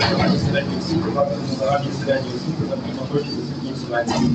загальної середньої освіти, заклади загальної середньої освіти на прийматочі освітньої субвенції.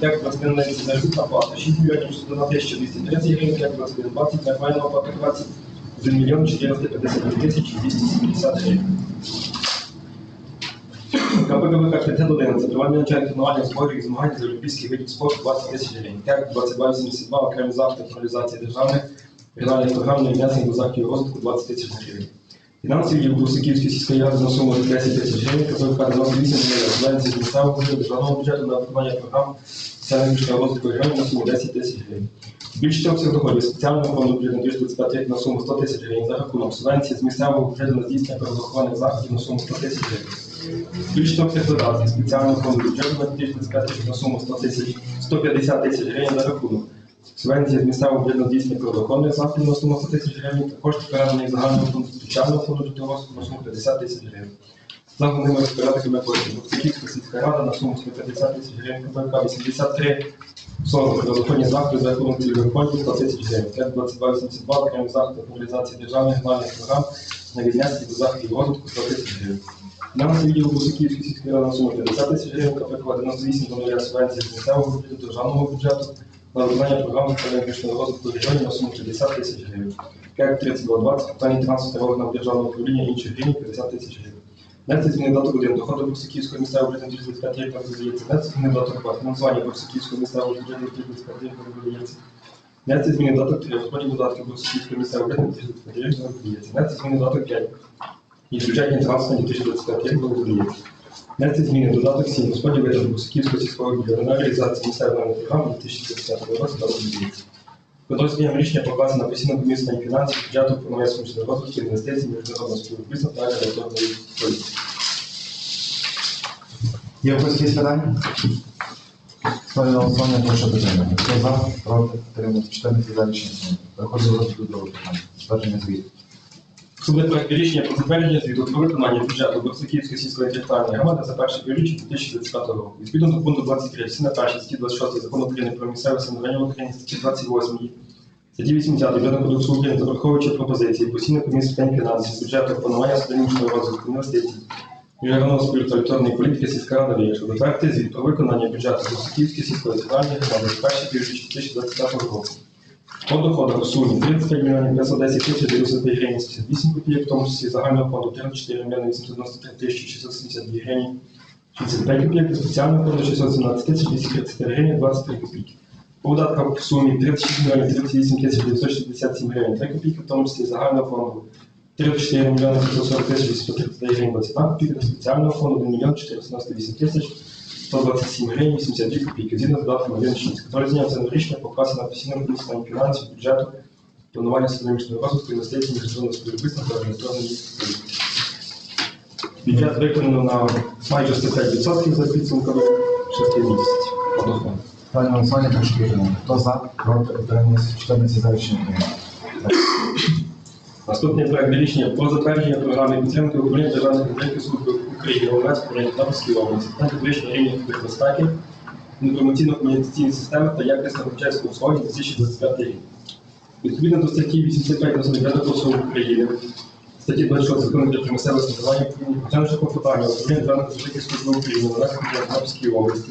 Як 21 на заробітна плата 6 мільйонів 61 тисяча 230 гривень, як 21 20, нормальна оплата 21 мільйон 452 тисячі 270 гривень. КПКВК 511, тривання навчання тренування і змагань з олімпійських видів спорту 20 тисяч гривень. КЕК 2282, окремі заходи реалізації державних регіональних програм на внесення до заходів розвитку 20 тисяч гривень. Фінансовий відділ Брусиківської сільської ради на суму 10 тисяч гривень, КПК 98 мільйонів, субвенції з місцевого бюджету, державного бюджету на виконання програм соціально-економічного розвитку регіонів на суму 10 тисяч гривень. Збільшити обсяг доходів спеціального фонду бюджету на 225 рік на суму 100 тисяч гривень за рахунок субвенції з місцевого бюджету на здійснення правоохоронних заходів на суму 100 тисяч гривень. Збільшити обсяг видатків спеціального фонду бюджету на 225 рік на суму 100 тисяч 150 тисяч гривень за рахунок. Субвенції з місцевого бюджету здійснення правоохоронних заходів на суму 100 тисяч гривень, також переданий загального фонду спеціального фонду житлового на суму 50 тисяч гривень. Загалом розпорядками коштів Боксиківська сільська рада на суму 150 тисяч гривень, КПК 83 40 правоохоронні заходи за рахунок цільових фондів 100 тисяч гривень, КЕК 2282 окремі заходи по реалізації державних регіональних програм на віднесення до заходів розвитку 100 тисяч гривень. Фінансовий відділ Бусиківської сільської ради на суму 50 тисяч гривень, КПК 98 доновля субвенції з місцевого бюджету, державного бюджету на виконання програми економічного розвитку регіонів на суму 60 тисяч гривень. КЕК 3220, питання транспорту органів державного управління інших рівнів 50 тисяч гривень. Внести зміни дату 1 доходу Боксиківського місцевого бюджету 35 рік на видається. Внести зміни дату 2 фінансування Боксиківського місцевого бюджету 35 рік на видається. Внести зміни дату 3 розподіл видатків Боксиківського місцевого бюджету 35 рік на видається. Внести зміни дату 5 і бюджетні транспорті 2025 рік на видається. Внести зміни додаток 7 розподіл витрат Боксиківського сільського бюджету на реалізацію місцевої програми 2025 року на видається. Подрозділом рішення покласти на постійну комісію фінансів бюджету про нове сумісного розвитку інвестицій, міжнародного співробітництва та регуляторної політики. Є якісь питання? Ставлю на голосування, прошу підтримати. Хто за, проти, підтримати, 14 за рішення. Переходимо до розгляду другого питання. Ствердження звіту. Суди проект рішення про затвердження звіту про виконання бюджету Борсаківської сільської територіальної громади за перше півріччя 2025 року. Відповідно до пункту 23 частини 1 статті 26 закону України про місцеве самоврядування в Україні статті 28 статті 80 Бюджетного кодексу України враховуючи пропозиції постійної комісії питань фінансів, бюджету, планування стратегічного розвитку інвестицій, міжнародного співтелектронної політики сільська рада вирішила затвердити звіт про виконання бюджету Борсаківської сільської територіальної громади за перше півріччя 2025 року. По доходах у сумі 35 мільйонів 510 тисяч 95 гривень 78 копійок, в тому числі загального фонду 34 мільйони 893 тисячі 672 гривень 65 копійок, спеціального фонду 617 тисяч 233 гривень 23 копійки. По видатках в сумі 36 мільйонів 38 тисяч 967 гривень 3 копійки, в тому числі загального фонду 34 мільйони 540 тисяч 839 гривень 22 копійки, спеціального фонду 1 мільйон 498 тисяч 127 гривень 82 копійки, згідно з додатком 1.6. Контроль це рішення показано на постійному комісії фінансів, бюджету, планування економічного розвитку, інвестицій, міжнародного співробітництва та регуляторної політики. Бюджет виконано на майже 105% за підсумками 6 місяців. Однофонд. Ставлю на голосування, прошу. Хто за, проти, підтримати, 14 за рішення. Наступний проект рішення про затвердження програми підтримки управління Державної підтримки служби України Олецької Тернопільській області та підвищення рівня безпеки, інформаційно-комунікаційної системи та якісного навчальського обслуговування 2025 рік. Відповідно до статті 85 Національного кодексу України, статті 26 закону про місцеве самоврядування почавши клопотання управління Державної підтримки служби України в Олецькій Тернопільській області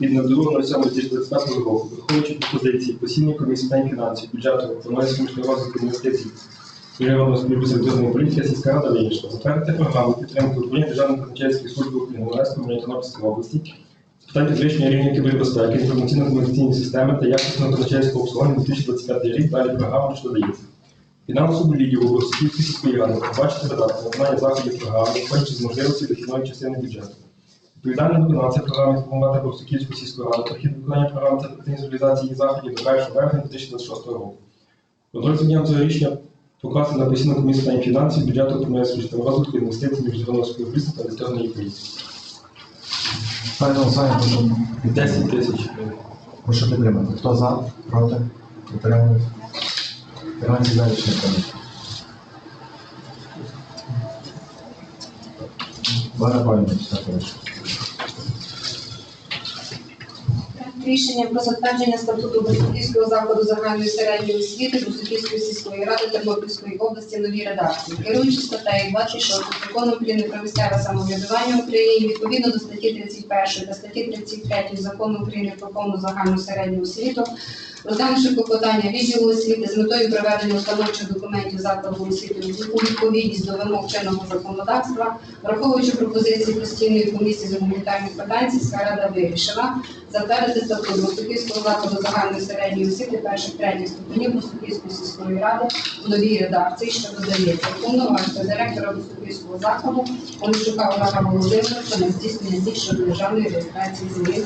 від 02.07.2025 року, враховуючи пропозиції постійної комісії питань фінансів, бюджету, планування розвитку інвестицій, Міжнародного співробітної політики сільська рада вирішила затвердити програму підтримки управління Державної казначейської служби України в Олеському Тернопільській області з питань підвищення рівня кібербезпеки, інформаційно-комунікаційної системи та якісного казначейського обслуговування 2025 рік далі програма, що додається. Фінансову відділу Борсуківської сільської ради побачити видатки на виконання заходів програми, виходячи з можливості дохідної частини бюджету. Відповідальна виконавця програми інформувати Борсуківську сільську раду про хід виконання програми та ефективність реалізації її заходів до 1 вересня 2026 року. Контроль за цього рішення покласти на постійну комісію питань фінансів, бюджету, комерційного розвитку, інвестицій, міжнародного співробітництва та електронної політики. Ставлю на голосування, прошу 10 тисяч. Прошу підтримати. Хто за, проти, 13 за рішення. прийнято. Олена Павлівна, читайте прошу. Рішення про затвердження статуту Брусилівського закладу загальної середньої освіти Брусилівської сільської ради Тернопільської області нові редакції. Керуючи статтею 26 закону України про місцеве самоврядування в Україні, відповідно до статті 31 та статті 33 закону України про повну загальну середню освіту, розглянувши клопотання відділу освіти з метою приведення установчих документів закладу освіти у відповідність до вимог чинного законодавства, враховуючи пропозиції постійної комісії з гуманітарних питань, сільська рада вирішила затвердити статут Мостоківського закладу загальної середньої освіти перших третіх ступенів Мостоківської сільської ради в новій редакції, що додається повноважити директора Мостоківського закладу Онищука Олега Володимировича на здійснення дій щодо державної реєстрації змін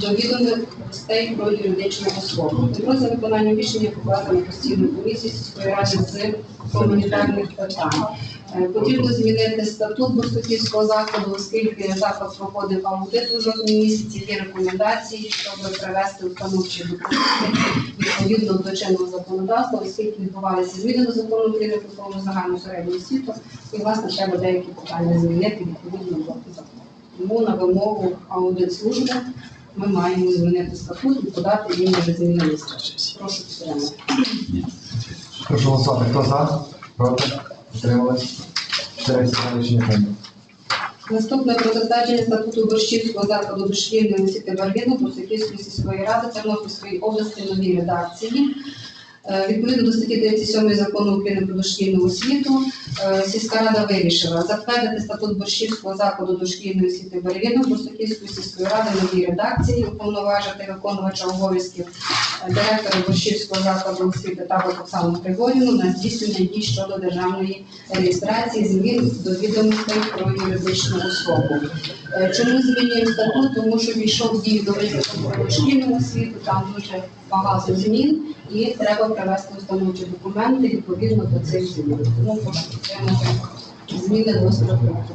до відомостей про юридичну особу. Контроль за виконанням рішення покладено постійну комісію сільської ради з гуманітарних питань. Е, Потрібно змінити статут Бурсуківського закладу, оскільки заклад проходив аудит у жовтні місяці. Є рекомендації, щоб привести установчі документи відповідно до чинного законодавства, оскільки відбувалися зміни до закону України про повну загальну середню освіту, і власне треба деякі питання змінити відповідно до закону. Тому на вимогу аудит служби ми маємо змінити статут і подати їм вже змінений статут. Прошу підтримати. Прошу голосувати. Хто за? Проти? Наступне про затвердження статуту Борщівського закладу дошкільної освіти Барвіну Брусаківської сільської ради Тернопільської області новій редакції. Е, Відповідно до статті 37 закону України про дошкільну освіту, сільська рада вирішила затвердити статут Борщівського закладу дошкільної освіти Барвіну Брусаківської сільської ради новій редакції, уповноважити виконувача обов'язків е, директора Борщівського закладу освіти Табак Оксану Григорівну на здійснення дій щодо державної реєстрації змін до відомостей про юридичну особу. Е, Чому змінюємо статут? Тому що війшов дію до про дошкільну освіту, там дуже багато змін, і треба привести установчі документи відповідно до цих змін. Тому прошу підтримати зміни до статуту.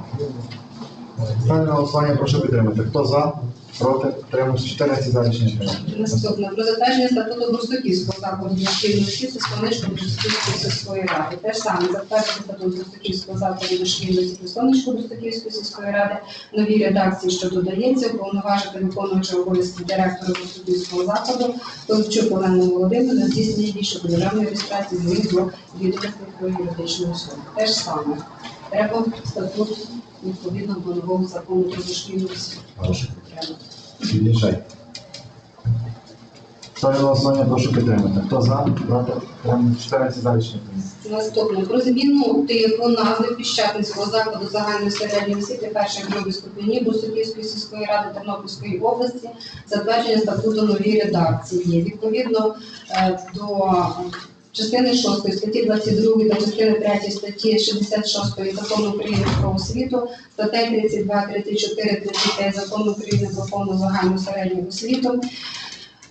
Ставлю на голосування, прошу підтримати. Хто за? Проти? Утримались? Чотири за рішення. Наступне про затвердження статуту Брустоківського закладу дошкільної освіти Сонечко Брустоківської сільської ради. Те ж саме затвердити статут Брустоківського закладу дошкільної освіти Сонечко Брустоківської сільської ради. Нові редакції, що додається, уповноважити виконувача обов'язків директора Брустоківського закладу Товчук Олену Володимиру здійснення дій щодо державної реєстрації змін до відомостей про юридичну особу. Те ж саме. Треба статут відповідно до нового закону про дошкільну освіту. Під'їжджай. Ставлю голосування, прошу підтримати. Хто за? Проти? Утримались? Чотири за рішення. Наступне про зміну типу назви Піщатинського закладу загальної середньої освіти перших других ступенів Брусаківської сільської ради Тернопільської області, затвердження статуту новій редакції. Відповідно е, до частини 6 статті 22 та частини 3 статті 66 закону України про освіту, статей 32, 34, 35 закону України про повну загальну середню освіту.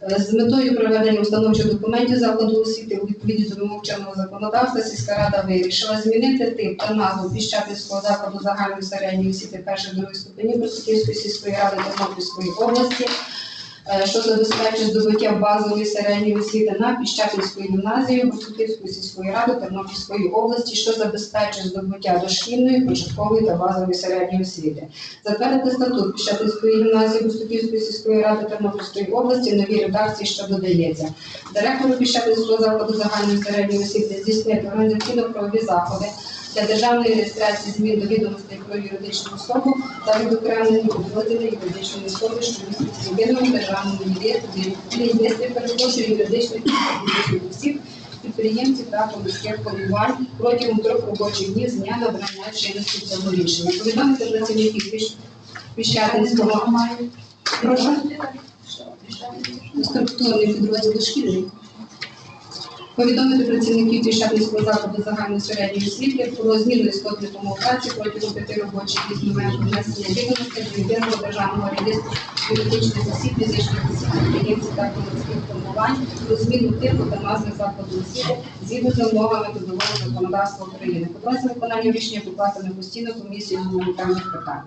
Е, З метою проведення установчих документів закладу освіти у відповідність до вимог чинного законодавства сільська рада вирішила змінити тип та назву Піщатинського закладу загальної середньої освіти перших других ступенів Брусаківської сільської ради Тернопільської області, що забезпечує здобуття базової середньої освіти на Піщатинську гімназію Брусаківської сільської ради Тернопільської області, що забезпечує здобуття дошкільної, початкової та базової середньої освіти. Затвердити статут Піщатинської гімназії Бустуківської сільської ради Тернопільської області новій редакції, що додається. Директору Піщатинського закладу загальної середньої освіти здійснити організаційно-правові заходи для державної реєстрації змін до відомостей про юридичну особу та відокремлення підрозділів юридичної особи, що містять єдиному державному реєстрі перепрошую юридичних осіб, підприємців та поміських формувань протягом трьох робочих днів з дня набрання чинності цього рішення. Повідомити працівників Піщ- Піщатинського прошу структурний підрозділ дошкільний. Повідомити працівників Піщатинського закладу загальної середньої освіти про зміну істотних умов праці протягом п'яти робочих днів з моменту внесення відомостей до єдиного державного реєстру юридичних осіб, фізичних осіб, підприємців та комунальних формувань про зміну типу та назви закладу освіти згідно з вимогами трудового законодавства України. Контроль за виконанням рішення покладено постійно комісію з гуманітарних питань.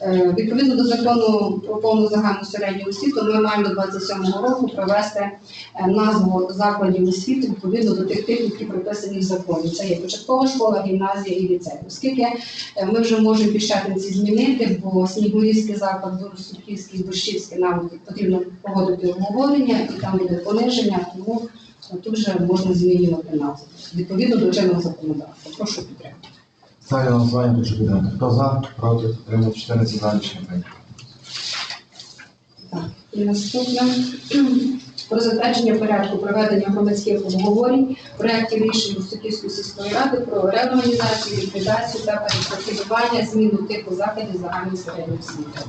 Е, Відповідно до закону про повну загальну середню освіту, ми маємо до 27-го року провести е, назву закладів освіти відповідно до тих типів, які прописані в законі. Це є початкова школа, гімназія і ліцей. Оскільки е, ми вже можемо Піщатинці змінити, бо Снігурівський заклад, Доросухівський, Борщівський нам потрібно погодити обговорення, і там буде пониження, тому тут вже можна змінювати назву відповідно до чинного законодавства. Прошу підтримати. Ставлю на голосування, прошу підтримати. Хто за, проти, отримав 14 за рішення і наступне про затвердження порядку проведення громадських обговорень проєктів рішень Суківської сільської ради про реорганізацію, ліквідацію та перепрофілювання зміну типу закладів загальної середньої освіти.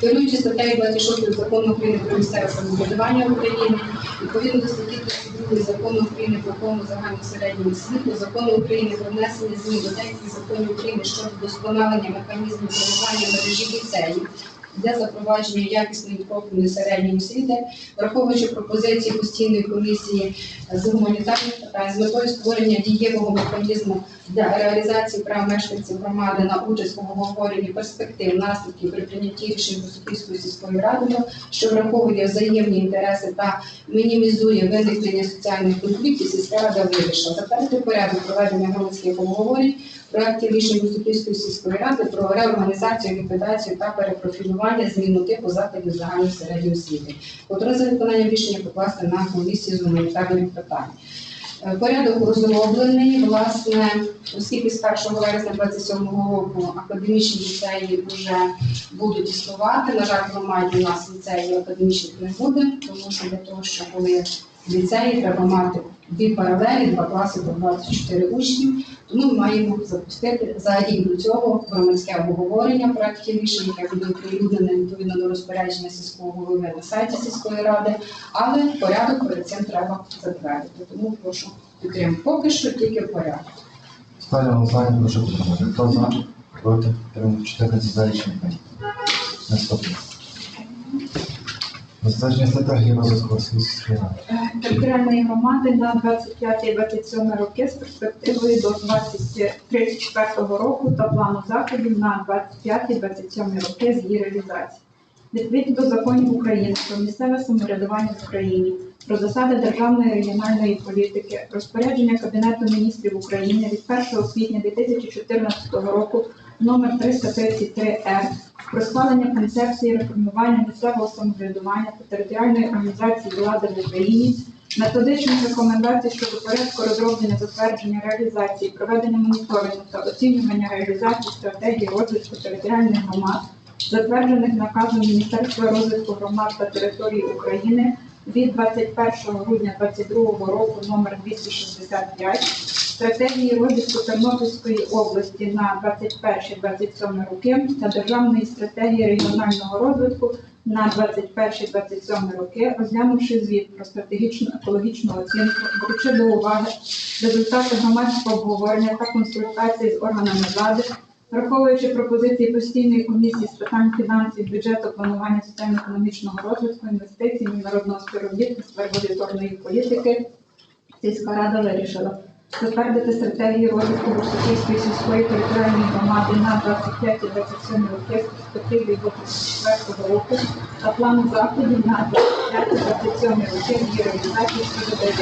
Керуючи статтею 26 закону України про місцеве самоврядування України, відповідно до статті 32 закону України про повну загальну середню освіту, закону України про внесення змін до деяких законів України щодо вдосконалення механізмів формування мережі ліцеїв для запровадження якісної профільної середньої освіти, враховуючи пропозиції постійної комісії з гуманітарних питань з метою створення дієвого механізму для реалізації прав мешканців громади на участь у обговоренні перспектив, наслідків при прийнятті рішень Високівської сільської ради, що враховує взаємні інтереси та мінімізує виникнення соціальних конфліктів, сільська рада вирішила затвердити порядок проведення громадських обговорень проєктів рішень Високівської сільської ради про реорганізацію, ліквідацію та перепрофілювання зміну типу закладів загальної середньої освіти, котре за виконанням рішення покласти на комісію з гуманітарних питань. Порядок розроблений, власне, оскільки з 1 вересня 27 року академічні ліцеї вже будуть існувати. На жаль, громаді у нас ліцеїв академічних не буде, тому що для того, щоб були ліцеї, треба мати дві паралелі, два класи по 24 учнів. Тому ми маємо запустити за рік до цього громадське обговорення проєктів рішень, яке буде оприлюднене відповідно до розпорядження сільського голови на сайті сільської ради, але порядок перед цим треба затвердити. Тому прошу підтримати. Поки що тільки порядок. Ставлю голосування, прошу підтримати. Хто за, проти, утримались 14 за рішення прийнято. Наступне. Затвердження стратегії розвитку ради. територіальної громади на 25-27 роки з перспективою до 2034 року та плану заходів на 25-27 роки з її реалізації. Відповідно до законів України про місцеве самоврядування в Україні, про засади державної регіональної політики, розпорядження Кабінету міністрів України від 1 квітня 2014 року номер 333-Р про схвалення концепції реформування місцевого самоврядування та територіальної організації влади в Україні, методичних рекомендацій щодо порядку розроблення, затвердження, реалізації, проведення моніторингу та оцінювання реалізації стратегії розвитку територіальних громад, затверджених наказом Міністерства розвитку громад та територій України від 21 грудня 2022 року номер 265 стратегії розвитку Тернопільської області на 21-27 роки та державної стратегії регіонального розвитку на 21-27 роки, розглянувши звіт про стратегічну екологічну оцінку, беручи до уваги результати громадського обговорення та консультацій з органами влади, враховуючи пропозиції постійної комісії з питань фінансів, бюджету, планування соціально-економічного розвитку, інвестицій, міжнародного співробітництва регуляторної політики, сільська рада вирішила затвердити стратегію розвитку Бурсаківської сільської територіальної громади на 25-27 роки з перспективою до 2024 року та плану заходів на 25-27 роки її реалізації щодо ДД.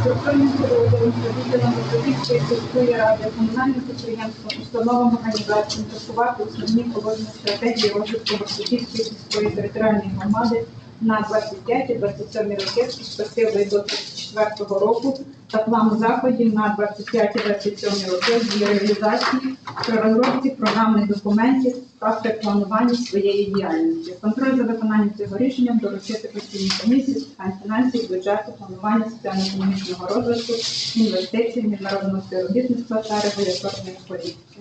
Структурним підрозділом відділом Бурсаківської сільської ради комунальним підприємством, установам організаціям працювати основні положення стратегії розвитку Бурсаківської сільської територіальної громади на 25-27 роки з перспективою до 2034 року та плану заходів на 25-27 роки з реалізації при розробці програмних документів та при своєї діяльності. Контроль за виконанням цього рішення доручити постійній комісії з питань фінансів, бюджету, планування соціально-економічного розвитку, інвестицій, міжнародного співробітництва та регуляторної політики.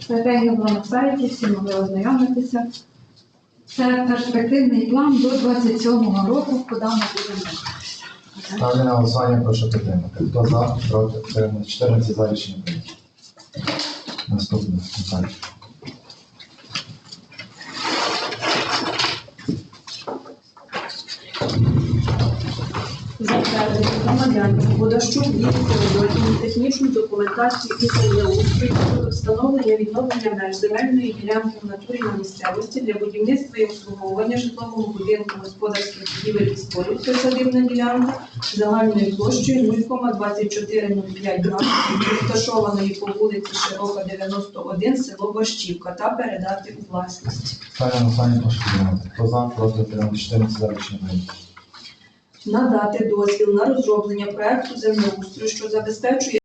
Стратегія була на сайті, всі могли ознайомитися. Це перспективний план до 27-го року, куди ми будемо рухатися. Ставлю на голосування, прошу підтримати. Хто за, проти, утримались 14 за рішення прийнято. Наступне. Наталія. Затвердити громадянці Будащук Вірі Феодотівні технічну документацію і землеустрою щодо встановлення відновлення меж земельної ділянки в натурі на місцевості для будівництва і обслуговування житлового будинку господарських будівель і споруд присадибна ділянка загальною площею 0,2405 га, розташованої по вулиці Широка, 91, село Борщівка, та передати у власність. Ставлю на голосування, прошу. Хто за, проти, утримались 14 за рішення прийнято. Надати дозвіл на розроблення проекту землеустрою, що забезпечує